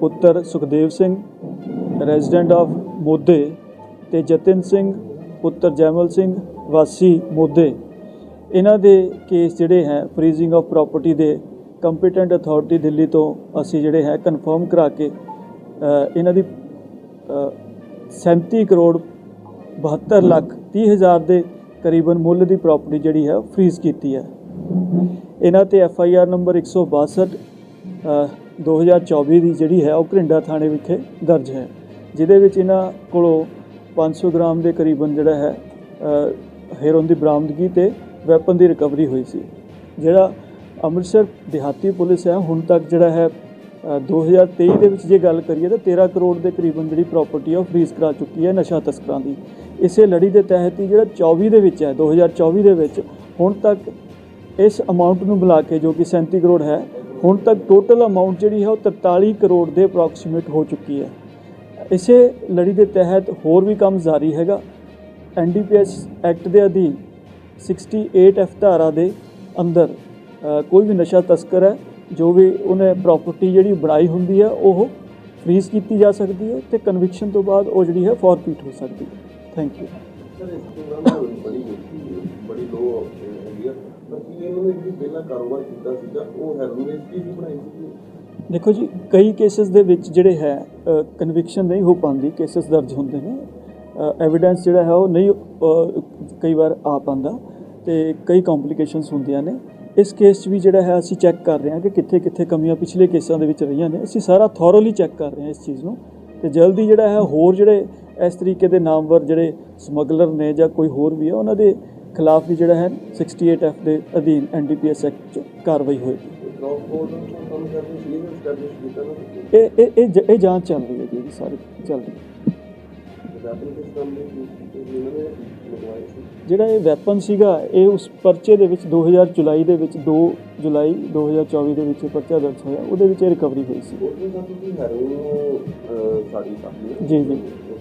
ਪੁੱਤਰ Sukhdev Singh resident of Mode ਤੇ ਜਤਿਨ ਸਿੰਘ ਪੁੱਤਰ ਜੈਮਲ ਸਿੰਘ ਵਾਸੀ ਮੋਦੇ। ਇਹਨਾਂ ਦੇ ਕੇਸ ਜਿਹੜੇ ਹੈ ਫਰੀਜ਼ਿੰਗ ਆਫ ਪ੍ਰਾਪਰਟੀ ਦੇ ਕੰਪੀਟੈਂਟ ਅਥਾਰਟੀ ਦਿੱਲੀ ਤੋਂ ਅਸੀਂ ਜਿਹੜੇ ਹੈ ਕਨਫਰਮ ਕਰਾ ਕੇ ਇਹਨਾਂ ਦੀ ਅ, 37 ਕਰੋੜ 72 ਲੱਖ 30 ਹਜ਼ਾਰ ਦੇ ਕਰੀਬਨ ਮੁੱਲ ਦੀ ਪ੍ਰਾਪਰਟੀ ਜਿਹੜੀ ਹੈ ਫਰੀਜ਼ ਕੀਤੀ ਹੈ। ਇਹਨਾਂ ਤੇ ਐਫ ਆਈ ਆਰ ਨੰਬਰ 162 ਅ, 2024 ਦੀ ਜਿਹੜੀ ਹੈ ਉਹ ਘਰਿੰਡਾ ਥਾਣੇ ਵਿਖੇ ਦਰਜ ਹੈ ਜਿਹਦੇ ਵਿੱਚ ਇਹਨਾਂ ਕੋਲੋਂ 500 ਗ੍ਰਾਮ ਦੇ ਕਰੀਬਨ ਜਿਹੜਾ ਹੈ ਅ, ਹੈਰੋਨ ਦੀ ਬਰਾਮਦਗੀ ਤੇ ਵੈਪਨ ਦੀ ਰਿਕਵਰੀ ਹੋਈ ਸੀ। ਜਿਹੜਾ ਅੰਮ੍ਰਿਤਸਰ ਦਿਹਾਤੀ ਪੁਲਿਸ ਹੈ ਹੁਣ ਤੱਕ ਜਿਹੜਾ ਹੈ ਅ, 2023 ਦੇ ਵਿੱਚ ਜੇ ਗੱਲ ਕਰੀਏ ਤਾਂ 13 ਕਰੋੜ ਦੇ ਕਰੀਬਨ ਜਿਹੜੀ ਪ੍ਰਾਪਰਟੀ ਹੈ ਉਹ ਫਰੀਜ਼ ਕਰਾ ਚੁੱਕੀ ਹੈ ਨਸ਼ਾ ਤਸਕਰਾਂ ਦੀ। ਇਸੇ ਲੜੀ ਦੇ ਤਹਿਤ ਹੀ ਜਿਹੜਾ 24 ਦੇ ਵਿੱਚ ਹੈ 2024 ਦੇ ਵਿੱਚ ਹੁਣ ਤੱਕ ਇਸ ਅਮਾਉਂਟ ਨੂੰ ਬੁਲਾ ਕੇ ਜੋ ਕਿ 37 ਕਰੋੜ ਹੈ ਹੁਣ ਤੱਕ ਟੋਟਲ ਅਮਾਉਂਟ ਜਿਹੜੀ ਹੈ ਉਹ 43 ਕਰੋੜ ਦੇ ਅਪਰੋਕਸੀਮੇਟ ਹੋ ਚੁੱਕੀ ਹੈ। ਇਸੇ ਲੜੀ ਦੇ ਤਹਿਤ ਹੋਰ ਵੀ ਕੰਮ ਜਾਰੀ ਹੈਗਾ। ਐਨਡੀਪੀਐਸ ਐਕਟ ਦੇ ਅਧੀਨ 68 ਐਫ ਧਾਰਾ ਦੇ ਅੰਦਰ ਕੋਈ ਵੀ ਨਸ਼ਾ ਤਸਕਰ ਹੈ, ਜੋ ਵੀ ਉਹਨੇ ਪ੍ਰਾਪਰਟੀ ਜਿਹੜੀ ਬਣਾਈ ਹੁੰਦੀ ਹੈ, ਉਹ ਫ੍ਰੀਜ਼ ਕੀਤੀ ਜਾ ਸਕਦੀ ਹੈ ਤੇ ਕਨਵਿਕਸ਼ਨ ਤੋਂ ਬਾਅਦ ਉਹ ਜਿਹੜੀ ਹੈ ਫੋਰਫੀਟ ਹੋ ਸਕਦੀ ਹੈ। ਥੈਂਕ ਯੂ ਸਰ, ਇਸ ਪ੍ਰੋਗਰਾਮ ਬੜੀ ਬੜੀ ਲੋ ਹੈਗੀ ਇਹਨਾਂ ਨੇ ਜਿਹੜੀ ਪਹਿਲਾਂ ਕਾਰੋਬਾਰ ਕੀਤਾ ਸੀਗਾ, ਉਹ ਹੈਰੋਇਨ ਵੇਚ ਕੇ ਬਣਾਈ ਸੀ ਦੇਖੋ ਜੀ, ਕਈ ਕੇਸਿਸ ਦੇ ਵਿੱਚ ਜਿਹੜੇ ਹੈ ਕਨਵਿਕਸ਼ਨ ਨਹੀਂ ਹੋ ਪਾਉਂਦੀ ਕੇਸਿਸ ਦਰਜ ਹੁੰਦੇ ਨੇ। ਐਵੀਡੈਂਸ ਜਿਹੜਾ ਹੈ, ਉਹ ਨਹੀਂ ਕਈ ਵਾਰ ਆ ਪਾਉਂਦਾ ਤੇ ਕਈ ਕੰਪਲਿਕੇਸ਼ਨਸ ਹੁੰਦੀਆਂ ਨੇ। ਇਸ ਕੇਸ 'ਚ ਵੀ ਜਿਹੜਾ ਹੈ, ਅਸੀਂ ਚੈੱਕ ਕਰ ਰਹੇ ਹਾਂ ਕਿ ਕਿੱਥੇ ਕਿੱਥੇ ਕਮੀਆਂ ਪਿਛਲੇ ਕੇਸਾਂ ਦੇ ਵਿੱਚ ਰਹੀਆਂ ਨੇ। ਅਸੀਂ ਸਾਰਾ ਥੋਰੋਲੀ ਚੈੱਕ ਕਰ ਰਹੇ ਹਾਂ ਇਸ ਚੀਜ਼ ਨੂੰ। ਤੇ ਜਲਦੀ ਜਿਹੜਾ ਹੈ, ਹੋਰ ਜਿਹੜੇ ਇਸ ਤਰੀਕੇ ਦੇ ਨਾਮਵਰ ਜਿਹੜੇ ਸਮਗਲਰ ਨੇ ਜਾਂ ਕੋਈ ਹੋਰ ਵੀ ਹੈ, ਉਹਨਾਂ ਦੇ ਖਿਲਾਫ ਵੀ ਜਿਹੜਾ ਹੈ 68 ਐਫ ਦੇ ਅਧੀਨ ਐਨਡੀਪੀਐਸ ਐਕਟ 'ਚ ਕਾਰਵਾਈ ਹੋਏਗੀ। ਇਹ ਇਹ ਇਹ ਇਹ ਜਾਂਚ ਚੱਲ ਰਹੀ ਹੈ ਜੀ ਸਾਰੀ ਚੱਲ ਰਹੀ ਹੈ। ਜਿਹੜਾ ਇਹ ਵੈਪਨ ਸੀਗਾ ਇਹ ਉਸ ਪਰਚੇ ਦੇ ਵਿੱਚ 2000 ਜੁਲਾਈ ਦੇ ਵਿੱਚ 2 ਜੁਲਾਈ 2024 ਦੇ ਵਿੱਚ ਪਰਚਾ ਦਰਜ ਹੋਇਆ ਉਹਦੇ ਵਿੱਚ ਇਹ ਰਿਕਵਰੀ ਹੋਈ ਸੀ। ਜੀ ਜੀ।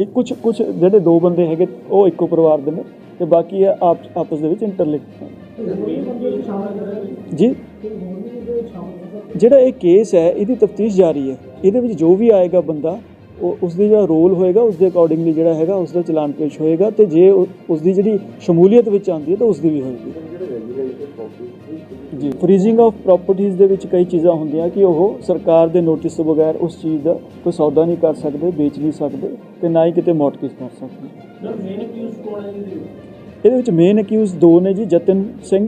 ਇਹ ਕੁਝ ਕੁਝ ਜਿਹੜੇ ਦੋ ਬੰਦੇ ਹੈਗੇ, ਉਹ ਇੱਕੋ ਪਰਿਵਾਰ ਦੇ ਨੇ ਤੇ ਬਾਕੀ ਇਹ ਆਪ ਆਪਸ ਦੇ ਵਿੱਚ ਇੰਟਰਲਿੰਕਡ ਨੇ। ਜੀ। ਜਿਹੜਾ ਇਹ ਕੇਸ ਹੈ, ਇਹਦੀ ਤਫਤੀਸ਼ ਜਾਰੀ ਹੈ। ਇਹਦੇ ਵਿੱਚ ਜੋ ਵੀ ਆਏਗਾ ਬੰਦਾ, ਉਹ ਉਸ ਦੀ ਜਿਹੜਾ ਰੋਲ ਹੋਏਗਾ ਉਸ ਦੇ ਅਕੋਰਡਿੰਗਲੀ ਜਿਹੜਾ ਹੈਗਾ ਉਸ ਦਾ ਚਲਾਨ ਪੇਸ਼ ਹੋਏਗਾ ਤੇ ਜੇ ਉਹ- ਉਸ ਦੀ ਜਿਹੜੀ ਸ਼ਮੂਲੀਅਤ ਵਿੱਚ ਆਉਂਦੀ ਹੈ, ਤਾਂ ਉਸ ਦੀ ਵੀ ਹੋਏਗੀ। ਜੀ। ਫਰੀਜ਼ਿੰਗ ਆਫ ਪ੍ਰਾਪਰਟੀਆਂ ਦੇ ਵਿੱਚ ਕਈ ਚੀਜ਼ਾਂ ਹੁੰਦੀਆਂ ਕਿ ਉਹ ਸਰਕਾਰ ਦੇ ਨੋਟਿਸ ਤੋਂ ਬਗੈਰ ਉਸ ਚੀਜ਼ ਦਾ ਕੋਈ ਸੌਦਾ ਨਹੀਂ ਕਰ ਸਕਦੇ ਵੇਚ ਨਹੀਂ ਸਕਦੇ ਤੇ ਨਾ ਹੀ ਕਿਤੇ ਮੌਟਗੇਜ ਕਰ ਸਕਦੇ। ਇਹਦੇ ਵਿੱਚ? ਮੇਨ ਅਕਿਊਜ਼ ਦੋ ਨੇ ਜੀ ਜਤਨ ਸਿੰਘ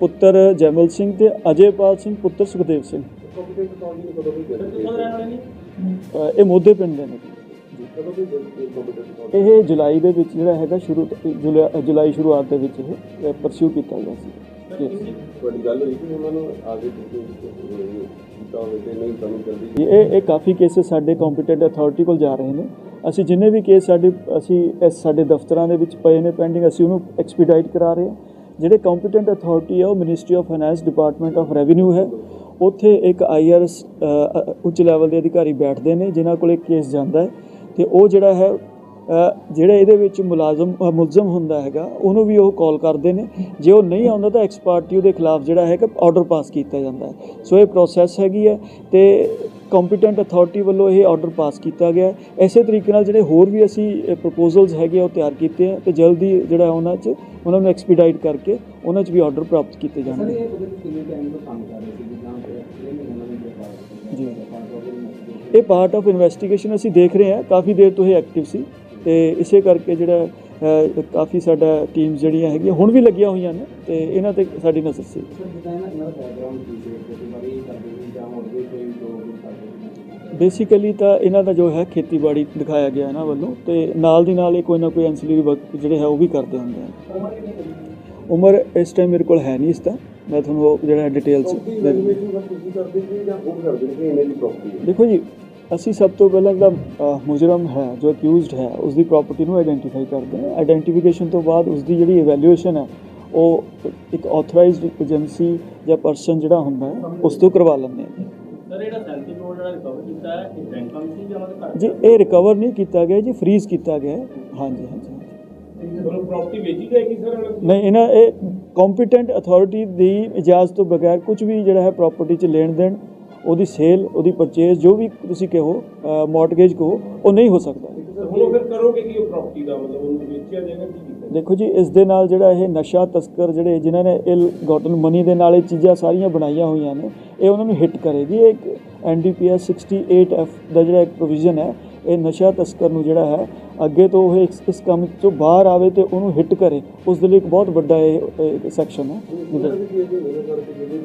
ਪੁੱਤਰ ਜੈਮਲ ਸਿੰਘ ਤੇ ਅਜੇਪਾਲ ਸਿੰਘ ਪੁੱਤਰ ਸੁਖਦੇਵ ਸਿੰਘ। ਇਹ ਮੋਦੇ ਪਿੰਡ ਦੇ ਨੇ ਇਹ ਜੁਲਾਈ ਦੇ ਵਿੱਚ ਜਿਹੜਾ ਹੈਗਾ ਸ਼ੁਰੂ ਜੁਲਾਈ ਸ਼ੁਰੂਆਤ ਦੇ ਵਿੱਚ ਇਹ ਪਰਸਿਊ ਕੀਤਾ ਗਿਆ ਸੀ। ਤੁਹਾਡੀ ਗੱਲ ਹੋਈ ਕਿ ਉਹਨਾਂ ਨੂੰ ਆਗੇ ਕੀਤਾ ਹੋਵੇ ਤੇ ਨਹੀਂ, ਤੁਹਾਨੂੰ ਜਲਦੀ ਇਹ ਇਹ ਕਾਫੀ ਕੇਸਿਸ ਸਾਡੇ ਕੰਪੀਟੈਂਟ ਅਥਾਰਟੀ ਕੋਲ ਜਾ ਰਹੇ ਨੇ। ਅਸੀਂ ਜਿੰਨੇ ਵੀ ਕੇਸ ਸਾਡੇ ਅਸੀਂ ਇਸ ਸਾਡੇ ਦਫ਼ਤਰਾਂ ਦੇ ਵਿੱਚ ਪਏ ਨੇ ਪੈਂਡਿੰਗ ਅਸੀਂ ਉਹਨੂੰ ਐਕਸਪੀਡਾਈਟ ਕਰਾ ਰਹੇ ਹਾਂ। ਜਿਹੜੇ ਕੰਪੀਟੈਂਟ ਅਥਾਰਟੀ ਹੈ ਉਹ ministry of finance department of revenue ਹੈ। ਉੱਥੇ ਇੱਕ ਆਈਆਰਐਸ ਉੱਚ ਲੈਵਲ ਦੇ ਅਧਿਕਾਰੀ ਬੈਠਦੇ ਨੇ, ਜਿਨ੍ਹਾਂ ਕੋਲ ਇਹ ਕੇਸ ਜਾਂਦਾ ਹੈ। ਤੇ ਉਹ ਜਿਹੜਾ ਹੈ ਜਿਹੜਾ ਇਹਦੇ ਵਿੱਚ ਮੁਲਾਜ਼ਮ ਮੁਲਜ਼ਮ ਹੁੰਦਾ ਹੈਗਾ ਉਹਨੂੰ ਵੀ ਉਹ ਕਾਲ ਕਰਦੇ ਨੇ। ਜੇ ਉਹ ਨਹੀਂ ਆਉਂਦਾ ਤਾਂ ਐਕਸ ਪਾਰਟੀ ਉਹਦੇ ਖਿਲਾਫ ਜਿਹੜਾ ਹੈ ਕਿ ਆਰਡਰ ਪਾਸ ਕੀਤਾ ਜਾਂਦਾ ਹੈ। ਸੋ ਇਹ ਪ੍ਰੋਸੈਸ ਹੈਗੀ ਹੈ ਤੇ ਕੰਪੀਟੈਂਟ ਅਥਾਰਟੀ ਵੱਲੋਂ ਇਹ ਆਰਡਰ ਪਾਸ ਕੀਤਾ ਗਿਆ। ਇਸੇ ਤਰੀਕੇ ਨਾਲ ਜਿਹੜੇ ਹੋਰ ਵੀ ਅਸੀਂ ਪ੍ਰਪੋਜ਼ਲਸ ਹੈਗੇ ਉਹ ਤਿਆਰ ਕੀਤੇ ਆ ਤੇ ਜਲਦੀ ਜਿਹੜਾ ਉਹਨਾਂ 'ਚ ਉਹਨਾਂ ਨੂੰ ਐਕਸਪੀਡਾਈਟ ਕਰਕੇ ਉਹਨਾਂ 'ਚ ਵੀ ਆਰਡਰ ਪ੍ਰਾਪਤ ਕੀਤੇ ਜਾਣਗੇ। ਜੀ। ਇਹ ਪਾਰਟ ਆਫ ਇਨਵੈਸਟੀਗੇਸ਼ਨ ਅਸੀਂ ਦੇਖ ਰਹੇ ਹਾਂ। ਕਾਫੀ ਦੇਰ ਤੋਂ ਇਹ ਐਕਟਿਵ ਸੀ। ਤੇ ਇਸੇ ਕਰਕੇ ਜਿਹੜਾ ਕਾਫੀ ਸਾਡਾ ਟੀਮ ਜਿਹੜੀਆਂ ਹੈਗੀਆਂ ਹੁਣ ਵੀ ਲੱਗੀਆਂ ਹੋਈਆਂ ਨੇ ਤੇ ਇਹਨਾਂ ਤੇ ਸਾਡੀ ਨਜ਼ਰ ਸੀ। ਬੇਸਿਕਲੀ ਤਾਂ ਇਹਨਾਂ ਦਾ ਜੋ ਹੈ ਖੇਤੀਬਾੜੀ ਦਿਖਾਇਆ ਗਿਆ ਇਹਨਾਂ ਵੱਲੋਂ ਤੇ ਨਾਲ ਦੀ ਨਾਲ ਇਹ ਕੋਈ ਨਾ ਕੋਈ ਐਂਸਲਰੀ ਵਰਕ ਜਿਹੜੇ ਹੈ ਉਹ ਵੀ ਕਰਦੇ ਹੁੰਦੇ ਆ। ਉਮਰ ਇਸ ਟਾਈਮ ਮੇਰੇ ਕੋਲ ਹੈ ਨਹੀਂ ਇਸ ਦਾ ਮੈਂ ਤੁਹਾਨੂੰ ਜਿਹੜਾ ਡਿਟੇਲਸ ਦੇਖੋ ਜੀ ਅਸੀਂ ਸਭ ਤੋਂ ਪਹਿਲਾਂ ਜਿਹੜਾ ਮੁਜਰਮ ਹੈ ਜੋ ਅਕਿਊਜ਼ਡ ਹੈ ਉਸ ਦੀ ਪ੍ਰਾਪਰਟੀ ਨੂੰ ਆਇਡੈਂਟੀਫਾਈ ਕਰਦੇ ਹਾਂ। ਆਇਡੈਂਟੀਫਿਕੇਸ਼ਨ ਤੋਂ ਬਾਅਦ ਉਸ ਦੀ ਜਿਹੜੀ ਇਵੈਲੂਏਸ਼ਨ ਹੈ ਉਹ ਇੱਕ ਆਥੋਰਾਈਜ਼ਡ ਏਜੰਸੀ ਜਾਂ ਪਰਸਨ ਜਿਹੜਾ ਹੁੰਦਾ ਹੈ ਉਸ ਤੋਂ ਕਰਵਾ ਲੈਂਦੇ ਹਾਂ। ਸਰ ਜਿਹੜਾ ਸੈਂਟੀ ਕੋਡ ਜਿਹੜਾ ਰਿਕਵਰ ਕੀਤਾ ਹੈ ਇਹ ਬੈਂਕਾਂ ਵਿੱਚ ਸੀ ਜਾਂ ਇਹ ਰਿਕਵਰ ਨਹੀਂ ਕੀਤਾ ਗਿਆ ਜੀ ਫ੍ਰੀਜ਼ ਕੀਤਾ ਗਿਆ ਹਾਂਜੀ ਹਾਂਜੀ ਤੁਹਾਨੂੰ ਪ੍ਰਾਪਰਟੀ ਵੇਚੀ ਜਾਏਗੀ ਸਰ ਨਹੀਂ ਇਹਨਾਂ ਇਹ ਕੰਪੀਟੈਂਟ ਅਥਾਰਟੀ ਦੀ ਇਜਾਜ਼ਤ ਤੋਂ ਬਗੈਰ ਕੁਝ ਵੀ ਜਿਹੜਾ ਹੈ ਪ੍ਰਾਪਰਟੀ 'ਚ ਲੈਣ ਦੇਣ ਉਹਦੀ ਸੇਲ ਉਹਦੀ ਪਰਚੇਜ਼ ਜੋ ਵੀ ਤੁਸੀਂ ਕਹੋ ਮਾਰਟਗੇਜ ਕਹੋ ਉਹ ਨਹੀਂ ਹੋ ਸਕਦਾ। ਹੁਣ ਫਿਰ ਕਰੋਗੇ ਕੀ ਉਹ ਪ੍ਰਾਪਰਟੀ ਦਾ ਮਤਲਬ ਉਹਨੂੰ ਵੇਚਿਆ ਜਾਏਗਾ ਕੀ ਕੀਤਾ ਦੇਖੋ ਜੀ ਇਸ ਦੇ ਨਾਲ ਜਿਹੜਾ ਇਹ ਨਸ਼ਾ ਤਸਕਰ ਜਿਹੜੇ ਜਿਨ੍ਹਾਂ ਨੇ ਇਲ ਗੋਟਨ ਮਨੀ ਦੇ ਨਾਲ ਇਹ ਚੀਜ਼ਾਂ ਸਾਰੀਆਂ ਬਣਾਈਆਂ ਹੋਈਆਂ ਨੇ ਇਹ ਉਹਨਾਂ ਨੂੰ ਹਿੱਟ ਕਰੇਗੀ। ਇਹ ਇੱਕ ਐਨਡੀਪੀਐਸ 68F ਦਾ ਜਿਹੜਾ ਇੱਕ ਪ੍ਰੋਵੀਜ਼ਨ ਹੈ ਇਹ ਨਸ਼ਾ ਤਸਕਰ ਨੂੰ ਜਿਹੜਾ ਹੈ, ਅੱਗੇ ਤੋਂ ਉਹ ਇਸ ਕੰਮ ਤੋਂ ਬਾਹਰ ਆਵੇ ਤੇ ਉਹਨੂੰ ਹਿੱਟ ਕਰੇ, ਉਸ ਦੇ ਲਈ ਇੱਕ ਬਹੁਤ ਵੱਡਾ ਇਹ ਸੈਕਸ਼ਨ ਹੈ।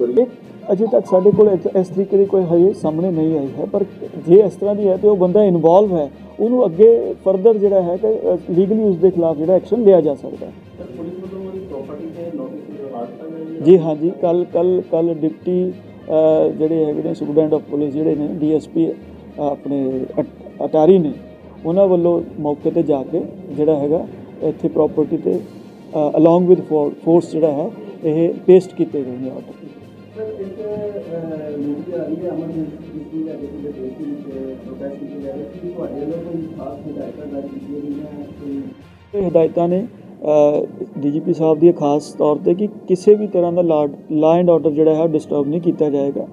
ਇਹ ਅਜੇ ਤੱਕ ਸਾਡੇ ਕੋਲ ਇਸ- ਤਰੀਕੇ ਦੀ ਕੋਈ ਹਜੇ ਸਾਹਮਣੇ ਨਹੀਂ ਆਈ ਹੈ, ਪਰ ਜੇ ਇਸ ਤਰ੍ਹਾਂ ਦੀ ਹੈ ਤੇ ਉਹ ਬੰਦਾ ਇਨਵੋਲਵ ਹੈ, ਉਹਨੂੰ ਅੱਗੇ ਫਰਦਰ ਜਿਹੜਾ ਹੈ ਕਿ ਲੀਗਲੀ ਉਸ ਦੇ ਖਿਲਾਫ ਜਿਹੜਾ ਐਕਸ਼ਨ ਲਿਆ ਜਾ ਸਕਦਾ ਹੈ। ਸਰ ਪੁਲਿਸ ਜੀ ਹਾਂਜੀ ਕੱਲ ਕੱਲ ਕੱਲ ਡਿਪਟੀ ਜਿਹੜੇ ਹੈਗੇ ਨੇ ਸੁਪਰਡੈਂਟ ਆਫ ਪੁਲਿਸ ਜਿਹੜੇ ਨੇ, ਡੀਐਸਪੀ ਆਪਣੇ ਅਟਾਰੀ ਨੇ ਉਹਨਾਂ ਵੱਲੋਂ ਮੌਕੇ ਤੇ ਜਾ ਕੇ ਜਿਹੜਾ ਹੈਗਾ ਇੱਥੇ ਪ੍ਰਾਪਰਟੀ ਤੇ ਅਲੋਂਗ ਵਿਦ ਫੋਰਸ ਜਿਹੜਾ ਹੈ ਇਹ ਪੇਸਟ ਕੀਤੇ ਗਏ ਨੇ ਆਰਡਰ। ਇਹ ਹਦਾਇਤਾਂ ਨੇ ਡੀਜੀਪੀ ਸਾਹਿਬ ਦੀ ਖਾਸ ਤੌਰ ਤੇ ਕਿ ਕਿਸੇ ਵੀ ਤਰ੍ਹਾਂ ਦਾ ਲਾ ਐਂਡ ਆਰਡਰ ਜਿਹੜਾ ਹੈ ਡਿਸਟਰਬ ਨਹੀਂ ਕੀਤਾ ਜਾਏਗਾ।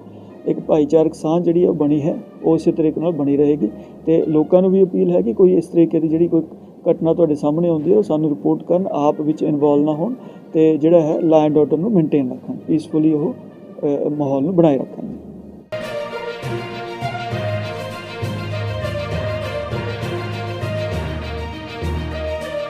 ਇੱਕ ਭਾਈਚਾਰਕ ਸਾਂਝ ਜਿਹੜੀ ਉਹ ਬਣੀ ਹੈ, ਉਹ ਇਸੇ ਤਰੀਕੇ ਨਾਲ ਬਣੀ ਰਹੇਗੀ ਤੇ ਲੋਕਾਂ ਨੂੰ ਵੀ ਅਪੀਲ ਹੈ ਕਿ ਕੋਈ ਇਸ ਤਰੀਕੇ ਦੀ ਜਿਹੜੀ ਕੋਈ ਘਟਨਾ ਤੁਹਾਡੇ ਸਾਹਮਣੇ ਆਉਂਦੀ ਹੈ, ਉਹ ਸਾਨੂੰ ਰਿਪੋਰਟ ਕਰਨ, ਆਪ ਵਿੱਚ ਇਨਵੋਲਵ ਨਾ ਹੋਣ ਤੇ ਜਿਹੜਾ ਹੈ ਲਾ ਐਂਡ ਆਰਡਰ ਨੂੰ ਮੇਨਟੇਨ ਰੱਖਣ ਪੀਸਫੁਲੀ ਉਹ ਮਾਹੌਲ ਨੂੰ ਬਣਾਏ ਰੱਖਣ।